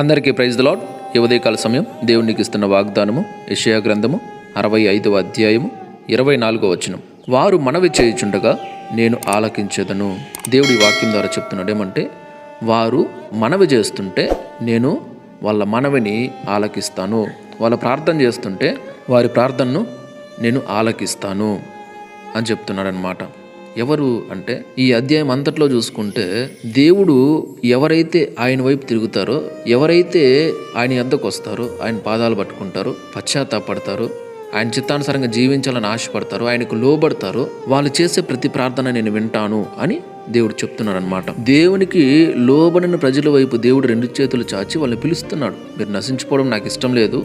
అందరికీ praise lord ఈ ఉదయకాల సమయం దేవునికి ఇస్తున్న వాగ్దానము యషయా గ్రంథము అరవై ఐదవ అధ్యాయము ఇరవై నాలుగో వచనం. వారు మనవి చేయుచుండగా నేను ఆలకించదను. దేవుడి వాక్యం ద్వారా చెప్తున్నాడు ఏమంటే వారు మనవి చేస్తుంటే నేను వాళ్ళ మనవిని ఆలకిస్తాను. వాళ్ళ ప్రార్థన చేస్తుంటే వారి ప్రార్థనను నేను ఆలకిస్తాను అని చెప్తున్నాడనమాట ఎవరు అంటే ఈ అధ్యాయం అంతట్లో చూసుకుంటే దేవుడు ఎవరైతే ఆయన వైపు తిరుగుతారో ఎవరైతే ఆయన ఎద్దకు వస్తారో ఆయన పాదాలు పట్టుకుంటారో పశ్చాత్తాపడతారో ఆయన చిత్తానుసారంగా జీవించాలని ఆశపడతారు ఆయనకు లోబడతారు వాళ్ళు చేసే ప్రతి ప్రార్థన నేను వింటాను అని దేవుడు చెప్తున్నాడు అనమాట దేవునికి లోబడిన ప్రజల వైపు దేవుడు రెండు చేతులు చాచి వాళ్ళని పిలుస్తున్నాడు. మీరు నశించుకోవడం నాకు ఇష్టం లేదు.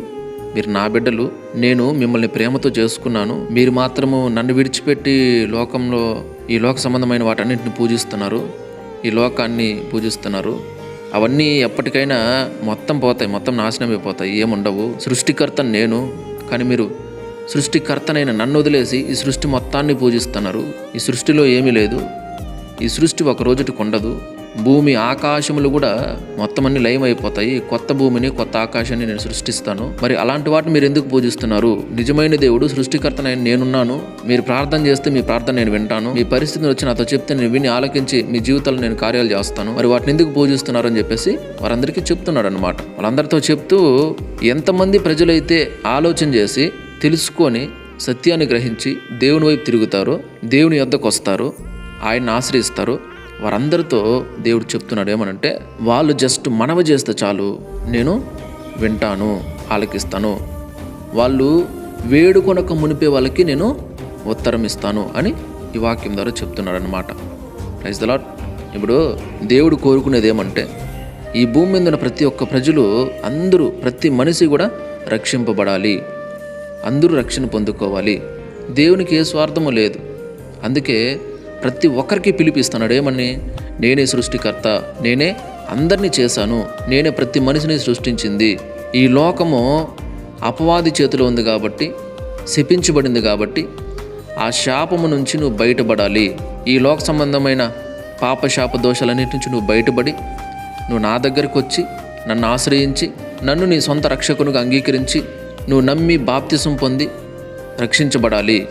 మీరు నా బిడ్డలు నేను మిమ్మల్ని ప్రేమతో చేసుకున్నాను. మీరు మాత్రము నన్ను విడిచిపెట్టి లోకంలో ఈ లోక సంబంధమైన వాటన్నింటిని పూజిస్తున్నారు. ఈ లోకాన్ని పూజిస్తున్నారు. అవన్నీ ఎప్పటికైనా మొత్తం పోతాయి మొత్తం నాశనం అయిపోతాయి ఏముండవు. సృష్టికర్త నేను. కానీ మీరు సృష్టికర్తనైన నన్ను వదిలేసి ఈ సృష్టి మొత్తాన్ని పూజిస్తున్నారు. ఈ సృష్టిలో ఏమీ లేదు. ఈ సృష్టి ఒక రోజుటికి ఉండదు. భూమి ఆకాశములు కూడా మొత్తం అన్ని లయం అయిపోతాయి. కొత్త భూమిని కొత్త ఆకాశాన్ని నేను సృష్టిస్తాను. మరి అలాంటి వాటిని మీరు ఎందుకు పూజిస్తున్నారు? నిజమైన దేవుడు సృష్టికర్తనైన నేనున్నాను. మీరు ప్రార్థన చేస్తే మీ ప్రార్థన నేను వింటాను. మీ పరిస్థితిని వచ్చి నాతో చెప్తే నేను విని ఆలకించి మీ జీవితాల్లో నేను కార్యాలు చేస్తాను. మరి వాటిని ఎందుకు పూజిస్తున్నారు అని చెప్పేసి వారందరికీ చెప్తున్నాడు అనమాట వాళ్ళందరితో చెప్తూ ఎంతమంది ప్రజలైతే ఆలోచన చేసి తెలుసుకొని సత్యాన్ని గ్రహించి దేవుని వైపు తిరుగుతారో దేవుని యొద్దకు వస్తారో ఆయన్ని ఆశ్రయిస్తారో వారందరితో దేవుడు చెప్తున్నాడు ఏమనంటే వాళ్ళు జస్ట్ మనవ చేస్తే చాలు నేను వింటాను ఆలకిస్తాను. వాళ్ళు వేడుకొనక మునిపే వాళ్ళకి నేను ఉత్తరం ఇస్తాను అని ఈ వాక్యం ద్వారా చెప్తున్నాడు అనమాట ద లాట్ ఇప్పుడు దేవుడు కోరుకునేది ఏమంటే ఈ భూమి మీద ఉన్న ప్రతి ఒక్క ప్రజలు అందరూ ప్రతి మనిషి కూడా రక్షింపబడాలి. అందరూ రక్షణ పొందుకోవాలి. దేవునికి ఏ స్వార్థము లేదు. అందుకే ప్రతి ఒక్కరికి పిలిపిస్తున్నాడు ఏమని? నేనే సృష్టికర్త నేనే అందరినీ చేశాను నేనే ప్రతి మనిషిని సృష్టించింది. ఈ లోకము అపవాది చేతిలో ఉంది కాబట్టి శపించబడింది కాబట్టి ఆ శాపము నుంచి నువ్వు బయటపడాలి. ఈ లోక సంబంధమైన పాప శాప దోషాలన్నిటి నుంచి నువ్వు బయటపడి నువ్వు నా దగ్గరకు వచ్చి నన్ను ఆశ్రయించి నన్ను నీ సొంత రక్షకునిగా అంగీకరించి నువ్వు నమ్మి బాప్తిసం పొంది రక్షించబడాలి.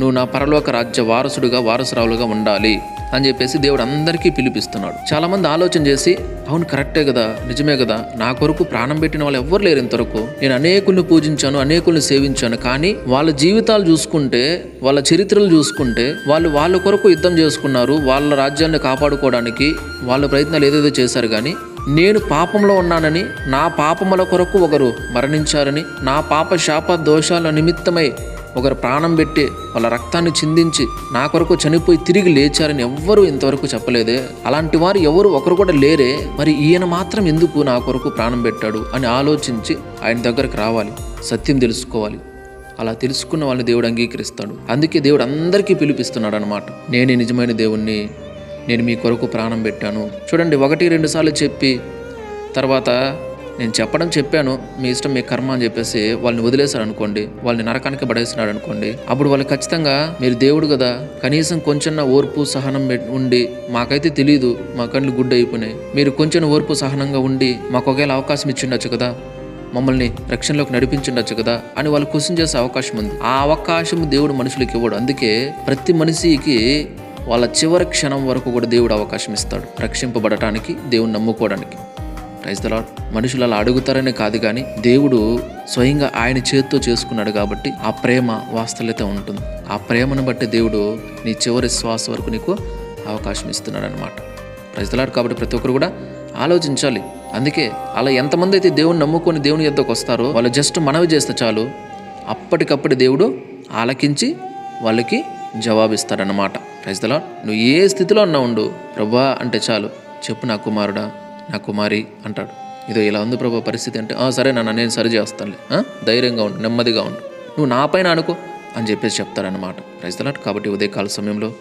నువ్వు నా పరలోక రాజ్య వారసుడుగా వారసురాలుగా ఉండాలి అని చెప్పేసి దేవుడు అందరికీ పిలిపిస్తున్నాడు. చాలామంది ఆలోచన చేసి అవును కరెక్టే కదా నిజమే కదా నా కొరకు ప్రాణం పెట్టిన వాళ్ళు ఎవ్వరు లేరు ఇంతవరకు. నేను అనేకుల్ని పూజించాను అనేకుల్ని సేవించాను కానీ వాళ్ళ జీవితాలు చూసుకుంటే వాళ్ళ చరిత్రలు చూసుకుంటే వాళ్ళు వాళ్ళ కొరకు యుద్ధం చేసుకున్నారు వాళ్ళ రాజ్యాన్ని కాపాడుకోవడానికి వాళ్ళ ప్రయత్నాలు ఏదేదో చేశారు కానీ నేను పాపంలో ఉన్నానని నా పాపముల కొరకు ఒకరు మరణించారని నా పాప శాప దోషాల నిమిత్తమై ఒకరు ప్రాణం పెట్టి వాళ్ళ రక్తాన్ని చిందించి నా కొరకు చనిపోయి తిరిగి లేచారని ఎవ్వరూ ఇంతవరకు చెప్పలేదే. అలాంటి వారు ఎవరు ఒకరు కూడా లేరే. మరి ఈయన మాత్రం ఎందుకు నా కొరకు ప్రాణం పెట్టాడు అని ఆలోచించి ఆయన దగ్గరకు రావాలి. సత్యం తెలుసుకోవాలి. అలా తెలుసుకున్న వాళ్ళని దేవుడు అంగీకరిస్తాడు. అందుకే దేవుడు అందరికీ పిలిపిస్తున్నాడు అనమాట నేనే నిజమైన దేవుణ్ణి. నేను మీ కొరకు ప్రాణం పెట్టాను. చూడండి ఒకటి రెండు సార్లు చెప్పి తర్వాత నేను చెప్పడం చెప్పాను మీ ఇష్టం మీ కర్మ అని చెప్పేసి వాళ్ళని వదిలేశారు అనుకోండి వాళ్ళని నరకానికి పడేసినాడు అనుకోండి అప్పుడు వాళ్ళు ఖచ్చితంగా మీరు దేవుడు కదా కనీసం కొంచెం ఓర్పు సహనం ఉండి మాకైతే తెలియదు మా కళ్ళు గుడ్డ అయిపోయినాయి మీరు కొంచెం ఓర్పు సహనంగా ఉండి మాకు ఒకవేళ అవకాశం ఇచ్చిండొచ్చు కదా మమ్మల్ని రక్షణలోకి నడిపించుండొచ్చు కదా అని వాళ్ళు క్వశ్చన్ చేసే అవకాశం ఉంది. ఆ అవకాశం దేవుడు మనుషులకి ఇవ్వడు అందుకే ప్రతి మనిషికి వాళ్ళ చివరి క్షణం వరకు కూడా దేవుడు అవకాశం ఇస్తాడు రక్షింపబడటానికి దేవుని నమ్ముకోవడానికి. రైస్ లాడ్ మనుషులు అలా అడుగుతారనే కాదు కానీ దేవుడు స్వయంగా ఆయన చేతితో చేసుకున్నాడు కాబట్టి ఆ ప్రేమ వాస్తవ్యత ఉంటుంది. ఆ ప్రేమను బట్టి దేవుడు నీ చివరి శ్వాస వరకు నీకు అవకాశం ఇస్తున్నాడు అనమాట రైతులాడు కాబట్టి ప్రతి ఒక్కరు కూడా ఆలోచించాలి. అందుకే అలా ఎంతమంది అయితే దేవుని నమ్ముకొని దేవుని ఎద్దకు వస్తారో వాళ్ళు జస్ట్ మనవి చేస్తే చాలు. అప్పటికప్పుడు దేవుడు ఆలకించి వాళ్ళకి జవాబిస్తాడనమాట రైతులా నువ్వు ఏ స్థితిలో ఉన్నా ఉండు. ప్రభా అంటే చాలు. చెప్పు నా కుమారుడా. నా కుమారి అంటాడు. ఇదో ఇలా ఉంది ప్రభా పరిస్థితి అంటే సరే నన్ను నేను సరి చేస్తానులే. ఆ, ధైర్యంగా ఉండు నెమ్మదిగా ఉండు. నువ్వు నా పైన అనుకో అని చెప్పేసి చెప్తారనమాట రైతులాట్ కాబట్టి ఉదయకాల సమయంలో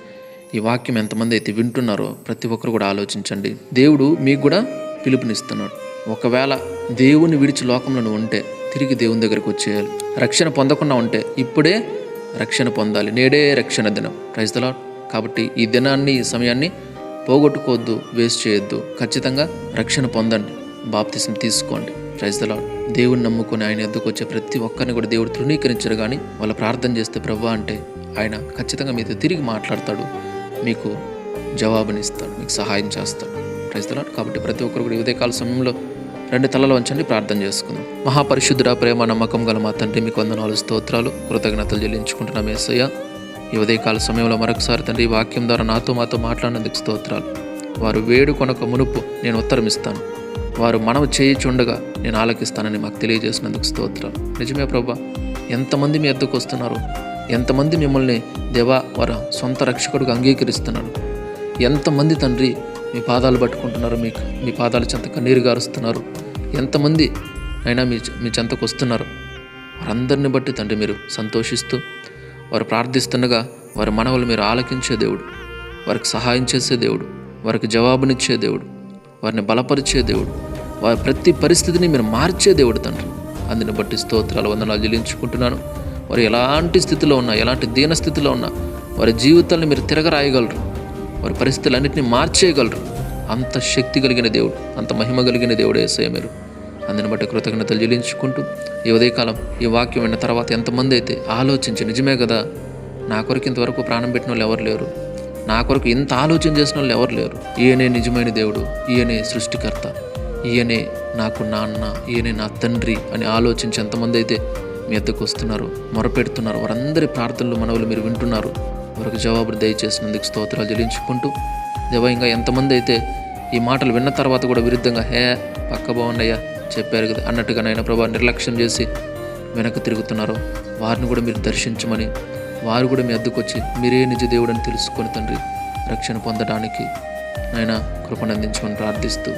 ఈ వాక్యం ఎంతమంది అయితే వింటున్నారో ప్రతి ఒక్కరు కూడా ఆలోచించండి. దేవుడు మీకు కూడా పిలుపునిస్తున్నాడు. ఒకవేళ దేవుని విడిచి లోకంలో నువ్వు ఉంటే తిరిగి దేవుని దగ్గరికి వచ్చేయాలి. రక్షణ పొందకుండా ఉంటే ఇప్పుడే రక్షణ పొందాలి. నేడే రక్షణ దినం. ప్రైజ్ కాబట్టి ఈ దినాన్ని ఈ సమయాన్ని పోగొట్టుకోవద్దు వేస్ట్ చేయొద్దు. ఖచ్చితంగా రక్షణ పొందండి. బాప్తిసం తీసుకోండి. ప్రైజ్ దలా దేవుని నమ్ముకుని ఆయన ఎద్దుకు వచ్చే ప్రతి ఒక్కరిని కూడా దేవుడు తృణీకరించరు కానీ వాళ్ళు ప్రార్థన చేస్తే ప్రభా అంటే ఆయన ఖచ్చితంగా మీతో తిరిగి మాట్లాడతాడు. మీకు జవాబునిస్తాడు. మీకు సహాయం చేస్తాడు. ప్రైజ్ దలా కాబట్టి ప్రతి ఒక్కరు కూడా ఉదయకాల సమయంలో రెండు తలలు వంచండి ప్రార్థన చేసుకుందాం. మహాపరిశుద్ధుడ ప్రేమ నమ్మకం గల మా తండ్రి మీకు వందనాలు స్తోత్రాలు. కృతజ్ఞతలు చెల్లించుకుంటున్నాం. ఏసయ్య ఈ ఉదయకాల సమయంలో మరొకసారి తండ్రి ఈ వాక్యం ద్వారా నాతో మాతో మాట్లాడినందుకు స్తోత్రాలు. వారు వేడుకొనక మునుపు నేను ఉత్తరం ఇస్తాను. వారు మనవి చేయిచుండగా నేను ఆలకిస్తానని మాకు తెలియజేసినందుకు స్తోత్రాలు. నిజమే ప్రభా ఎంతమంది మీ ఎద్దకు వస్తున్నారు? ఎంతమంది మిమ్మల్ని దేవా వారి సొంత రక్షకుడిగా అంగీకరిస్తున్నారు? ఎంతమంది తండ్రి మీ పాదాలు పట్టుకుంటున్నారు? మీ మీ పాదాల చెంత కన్నీరు గారుస్తున్నారు? ఎంతమంది అయినా మీ మీ చెంతకు వస్తున్నారు? వారందరిని బట్టి తండ్రి మీరు సంతోషిస్తూ వారు ప్రార్థిస్తుండగా వారి మనవలు మీరు ఆలకించే దేవుడు వారికి సహాయం చేసే దేవుడు వారికి జవాబునిచ్చే దేవుడు వారిని బలపరిచే దేవుడు వారి ప్రతి పరిస్థితిని మీరు మార్చే దేవుడు తండ్రి. అందుని బట్టి స్తోత్రాలు వందనాలు చెల్లించుకుంటున్నాను. వారు ఎలాంటి స్థితిలో ఉన్నా ఎలాంటి దీన స్థితిలో ఉన్నా వారి జీవితాలను మీరు తిరగరాయగలరు. వారి పరిస్థితులన్నింటినీ మార్చేయగలరు. అంత శక్తి కలిగిన దేవుడు అంత మహిమ కలిగిన దేవుడు ఏసయ్య మీరు. అందుని బట్టి కృతజ్ఞతలు చెల్లించుకుంటూ ఈ ఉదయకాలం ఈ వాక్యం విన్న తర్వాత ఎంతమంది అయితే ఆలోచించి నిజమే కదా నా కొరకు ఇంతవరకు ప్రాణం పెట్టిన వాళ్ళు ఎవరు లేరు? నా కొరకు ఇంత ఆలోచన చేసిన వాళ్ళు ఎవరు లేరు? ఈయనే నిజమైన దేవుడు ఈయనే సృష్టికర్త ఈయనే నాకు నాన్న ఈయనే నా తండ్రి అని ఆలోచించి ఎంతమంది అయితే మీ ఎద్దకు వస్తున్నారు మొరపెడుతున్నారు వారందరి ప్రార్థనలు మనవులు మీరు వింటున్నారు. వారికి జవాబులు దయచేసినందుకు స్తోత్రాలు చెల్లించుకుంటూ దేవ ఇంకా ఎంతమంది అయితే ఈ మాటలు విన్న తర్వాత కూడా విరుద్ధంగా హే పక్క బాగుండయ్యా చెప్పారు కదా అన్నట్టుగా నాయన ప్రభా నిర్లక్ష్యం చేసి వెనక్కి తిరుగుతున్నారో. వారిని కూడా మీరు దర్శించమని వారు కూడా మీ అద్దకు వచ్చి మీరే నిజ దేవుడని తెలుసుకొని తండ్రి రక్షణ పొందడానికి నాయన కృపనందించమని ప్రార్థిస్తూ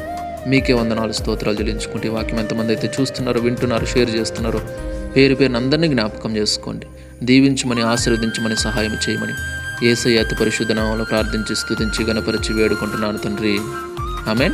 మీకే వందనాలు స్తోత్రాలు చెల్లించుకుంటే వాక్యం ఎంతమంది అయితే చూస్తున్నారో వింటున్నారో షేర్ చేస్తున్నారో పేరు పేరుని అందరినీ జ్ఞాపకం చేసుకోండి. దీవించమని ఆశీర్వదించమని సహాయం చేయమని ఏసయ్య అతి పరిశుద్ధ నామంలో ప్రార్థించి స్థుతించి గణపరిచి వేడుకుంటున్నాను తండ్రి. ఆమెన్.